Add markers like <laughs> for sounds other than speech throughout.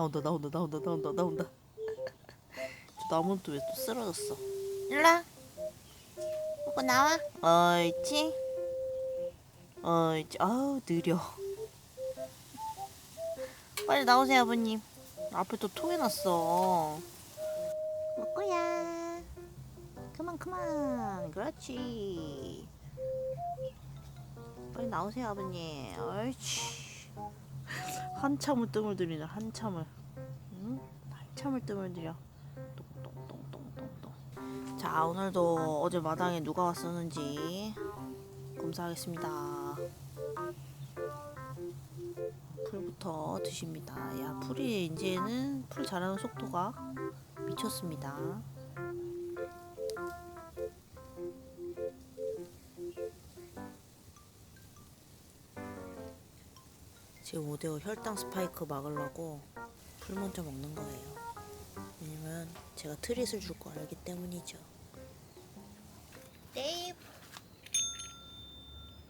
나온다 나온다 나온다 나온다 나온다. 저 나무는 또 왜 또 쓰러졌어? 일라 오빠 나와. 옳지 옳지 아우 느려. 빨리 나오세요 아버님. 앞에 또 토해놨어. 먹고야. 그만 그만. 그렇지. 빨리 나오세요 아버님. 옳지 한참을 뜸을 들이네 한참을. 응? 한참을 뜸을 들여. 똥똥똥똥똥똥. 자 오늘도 어제 마당에 누가 왔었는지 검사하겠습니다. 풀부터 드십니다. 야 풀이 이제는 풀 자라는 속도가 미쳤습니다 오데오 혈당 스파이크 막으려고 풀 먼저 먹는 거예요. 왜냐면 제가 트릿을 줄 거 알기 때문이죠. 데이브.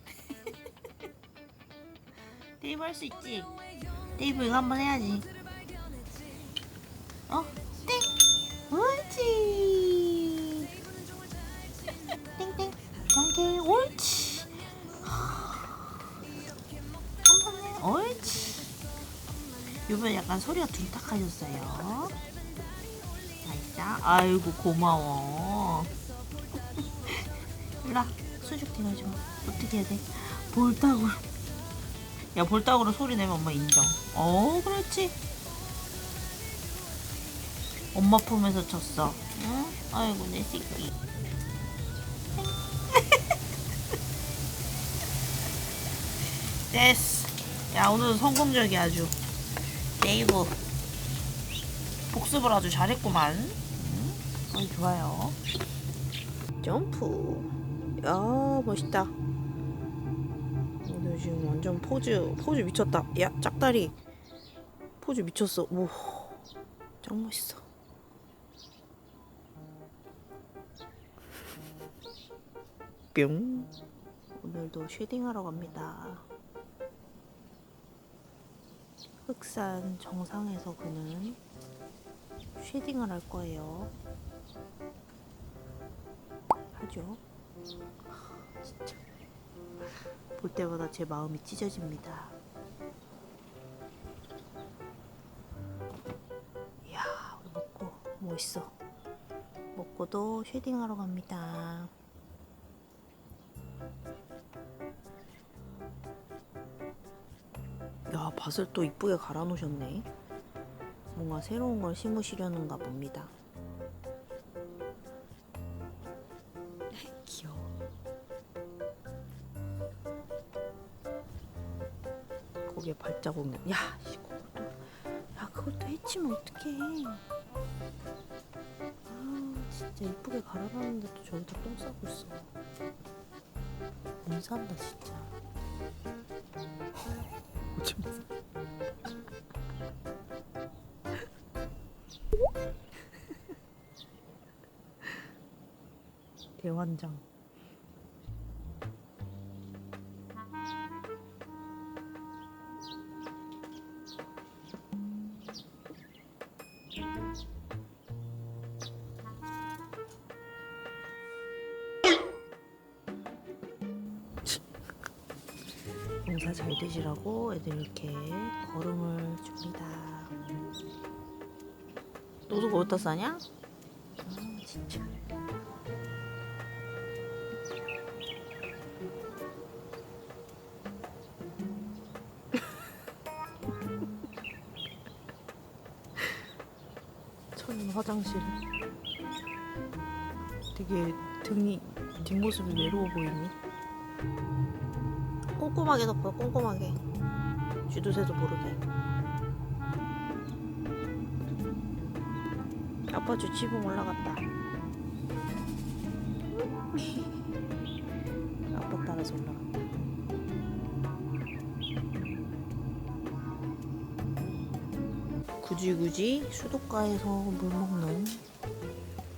<laughs> 데이브 할 수 있지? 데이브 이거 한번 해야지. 이번에 약간 소리가 둔탁하셨어요. 나이스. 아이고 고마워. 일라 수줍 대가지 마. 어떻게 해야 돼? 볼따구로. 야 볼따구로 소리 내면 엄마 인정. 어 그렇지. 엄마 품에서 쳤어. 응? 아이고 내 새끼. <laughs> 됐어. 야 오늘은 성공적이 아주. 네이버. 복습을 아주 잘했구만. 응? 어이 좋아요. 점프. 야 멋있다. 오늘 지금 완전 포즈 포즈 미쳤다. 야 짝다리. 포즈 미쳤어. 오. 짱 멋있어. 뿅. 오늘도 쉐딩하러 갑니다. 흑산 정상에서 그는 쉐딩을 할 거예요. 하죠. 하, 진짜 볼 때마다 제 마음이 찢어집니다. 이야, 우리 먹고 뭐 있어? 먹고도 쉐딩하러 갑니다. 야, 밭을 또 이쁘게 갈아 놓으셨네. 뭔가 새로운 걸 심으시려는가 봅니다. 귀여워. 거기에 발자국. 야, 씨, 그것도, 야, 그것도 해치면 어떡해. 아, 진짜 이쁘게 갈아놨는데 또 저기다 똥 싸고 있어. 못 산다, 진짜. 좀 대환장 농사 잘 되시라고 애들 이렇게 걸음을 줍니다. 너도 거기다 싸냐? 아 진짜. <laughs> 천연 화장실. 되게 등이 뒷모습이 외로워 보이니? 꼼꼼하게 덮어 꼼꼼하게. 쥐도새도 모르게. 아빠 저 지붕 올라갔다. <laughs> 아빠 따라서 올라간다. 굳이 굳이 수도가에서 물 먹는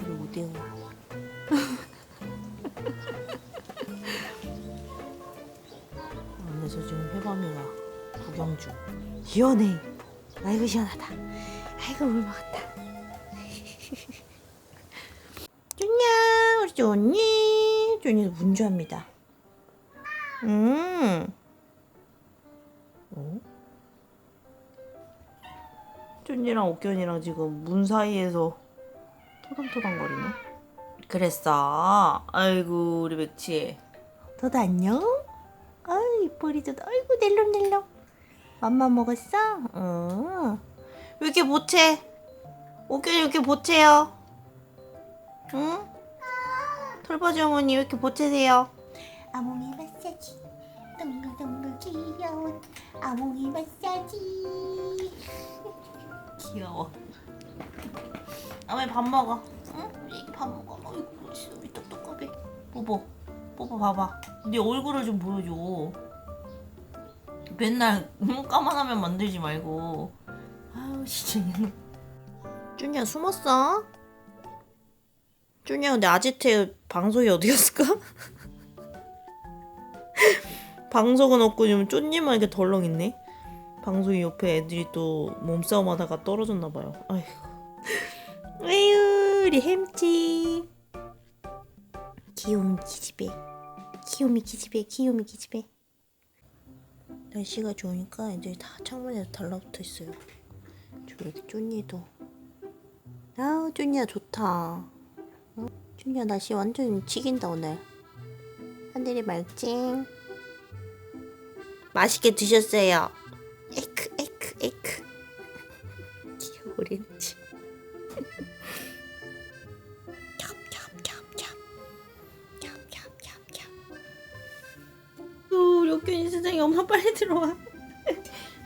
우리 오대오 안에서 지금 해밤이가 구경 중. 연애. 아이고 시원하다. 아이고 물 먹었다. <laughs> 쭈냐 우리 쭈니 쭈니 문주합니다. 음. 어? 쭈니랑 옥견이랑 지금 문 사이에서 토당토당거리네. 그랬어. 아이고 우리 맥치. 너도 안녕? 이뻐리도 아이고 낼름낼름. 맘마 먹었어? 어. 왜 이렇게 보채? 옥견이 왜 이렇게 보채요? 응? 털바지 어머니 왜 이렇게 보채세요? 아몽이 마사지 동글동글 귀여운 아몽이 마사지 <laughs> 귀여워. 어머니 밥 먹어. 응? 밥 먹어. 어이구 우리 똑똑하게. 뽀뽀. 뽀뽀 봐봐. 네 얼굴을 좀 보여줘. 맨날 응? 까만 하면 만들지 말고. 아유 진짜. 쭈니야 숨었어? 쭈니야 근데 아지트 방송이 어디 갔을까? <laughs> 방송은 없고 지금 쭈니만 이렇게 덜렁 있네. 방송이 옆에 애들이 또 몸싸움 하다가 떨어졌나 봐요. 아이고. 아유, 우리 햄찌. 귀요미 기집애. 귀요미 기집애, 귀요미 기집애. 날씨가 좋으니까 애들이 다 창문에 달라붙어 있어요. 저 여기 쭈니도. 아우, 쭈니야 좋다. 어? 쭈니야 날씨 완전 지긴다 오늘. 하늘이 맑지? 맛있게 드셨어요. 에크 에크 에크 엄마 빨리 들어와 <laughs>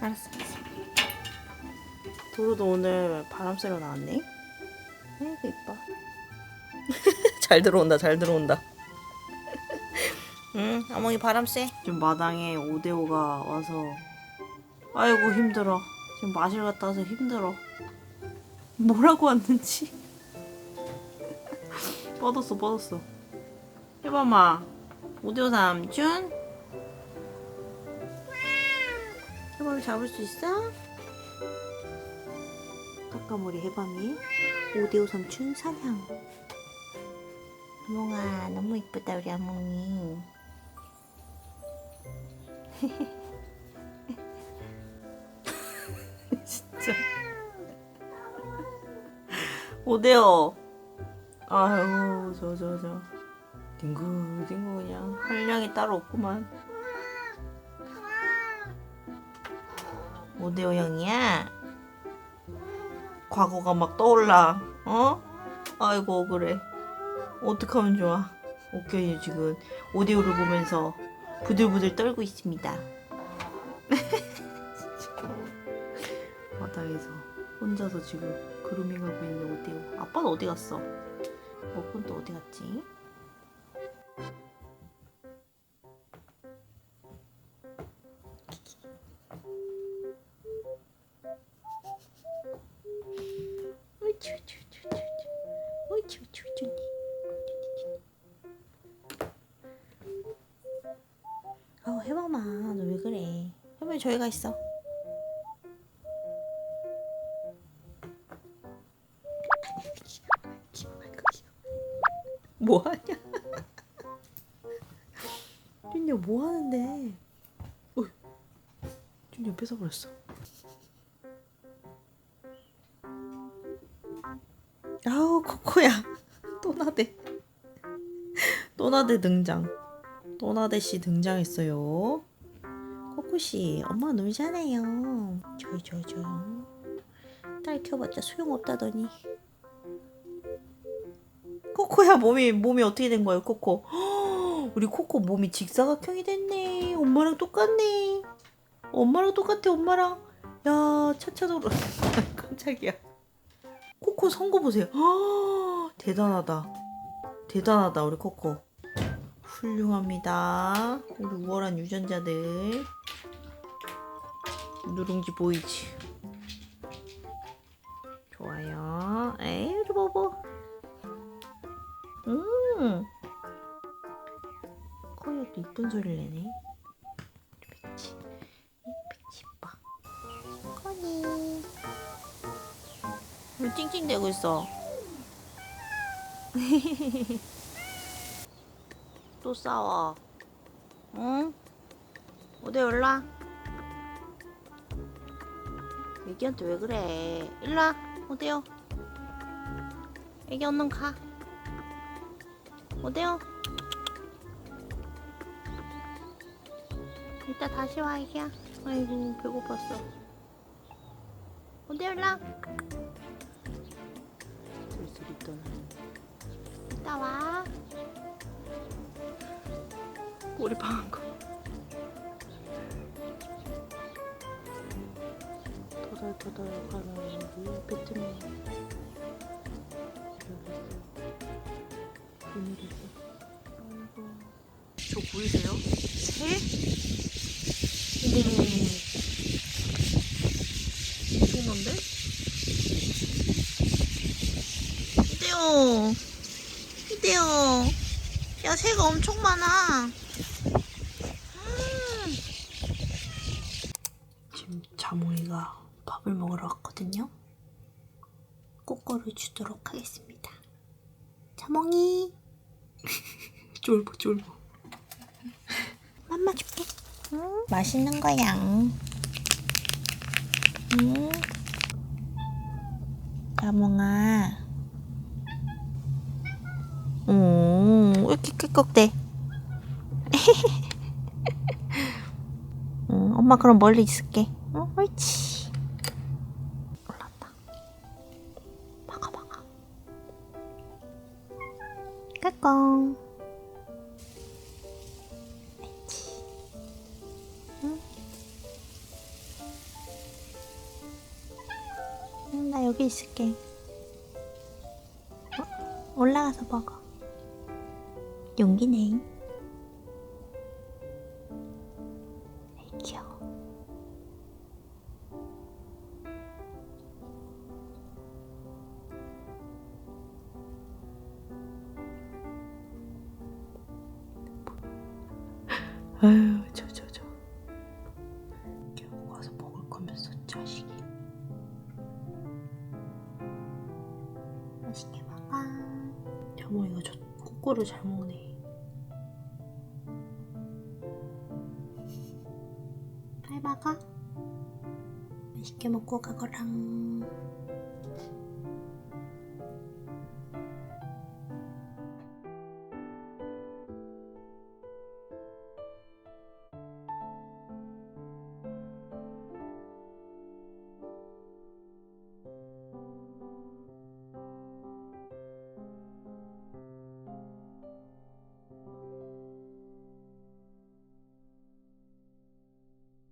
알았어 알았어 도로도 오늘 바람 쐬러 나왔네 아이고 이뻐 <laughs> 잘 들어온다 잘 들어온다 <laughs> 응 어머니 바람 쐬 지금 마당에 오데오가 와서 아이고 힘들어. 지금 마실 갔다 와서 힘들어. 뭐라고 왔는지. 뻗었어 뻗었어. 해봐마. 오디오 삼촌. 해밤이 잡을 수 있어? 까까머리 해밤이. 오디오 삼촌 사냥. 아몽아 너무 이쁘다 우리 아몽이. <laughs> 진짜. 오대요. 아유, 저, 저, 저. 딩구, 딩구, 그냥. 한량이 따로 없구만. 오대오 형이야. 과거가 막 떠올라. 어? 아이고, 억울해. 어떡하면 좋아. 옥견이 지금 오디오를 보면서 부들부들 떨고 있습니다. <laughs> 바닥에서 혼자서 지금 그루밍하고 있는 오디오. 아빠는 어디 갔어? 어건 또 어디 갔지? 해봐마. 너 왜 그래? 해봐 저기 가 있어. 뭐 하냐? <laughs> 준이 뭐 하는데? 어이, 준이 뺏어 버렸어. 아우 코코야. <laughs> 또 나대. 또 나대 등장 또 나대 씨 등장했어요. 코코 씨 엄마 놀잖아요. 저요 저요 저요. 딸 키워봤자 소용없다더니. 코코야 몸이 몸이 어떻게 된 거예요, 코코? 헉, <gasps> 우리 코코 몸이 직사각형이 됐네. 엄마랑 똑같네. 엄마랑 똑같아, 엄마랑. 야, 차차도로. <laughs> 깜짝이야. 코코 선거 보세요. 헉, <gasps> 대단하다. 대단하다, 우리 코코. 훌륭합니다. 우리 우월한 유전자들. 누룽지 보이지? 좋아요. 에이, 보보. 음. 코이가 또 이쁜 소리를 내네. 백치. 이 백치 봐. 코니. 왜 찡찡대고 있어? <laughs> 또 싸워. 응? 어디 올라? 애기한테 왜 그래? 일로와. 어디요? 애기 얼른 가. 어디요? 이따 다시 와 애기야. 아이고 배고팠어. 어디 올라? 슬슬 떠나. 이따 와. 꼬리 방한 거. 터덜터덜 가는 우리 배트맨. 오늘이서. 아이고. 저 보이세요? 새? 어머머머머. 이대요. 이대요. 야, 새가 엄청 많아. 음. 지금 자몽이가 밥을 먹으러 왔거든요. 꼬꼬를 주도록 하겠습니다. 자몽이. 쫄보, 쫄보. 맘마 줄게. 응, 맛있는 거야. 응. 자몽아. 오, 왜 이렇게 낄꺽대? <laughs> 응, 엄마 그럼 멀리 있을게. 응, 옳지. 올랐다. 막아, 막아. 까꿍. 옳지. 응. 응, 나 여기 있을게. 어? 올라가서 먹어. 용기네. 아이, 귀여워. 아유, 저, 저, 저. 결국 와서 먹을 거면서 자식이. 맛있게 먹어. 자몽이가 저 꼬꼬를 잘 먹네. 잘 먹어. 맛있게 먹고 가거랑.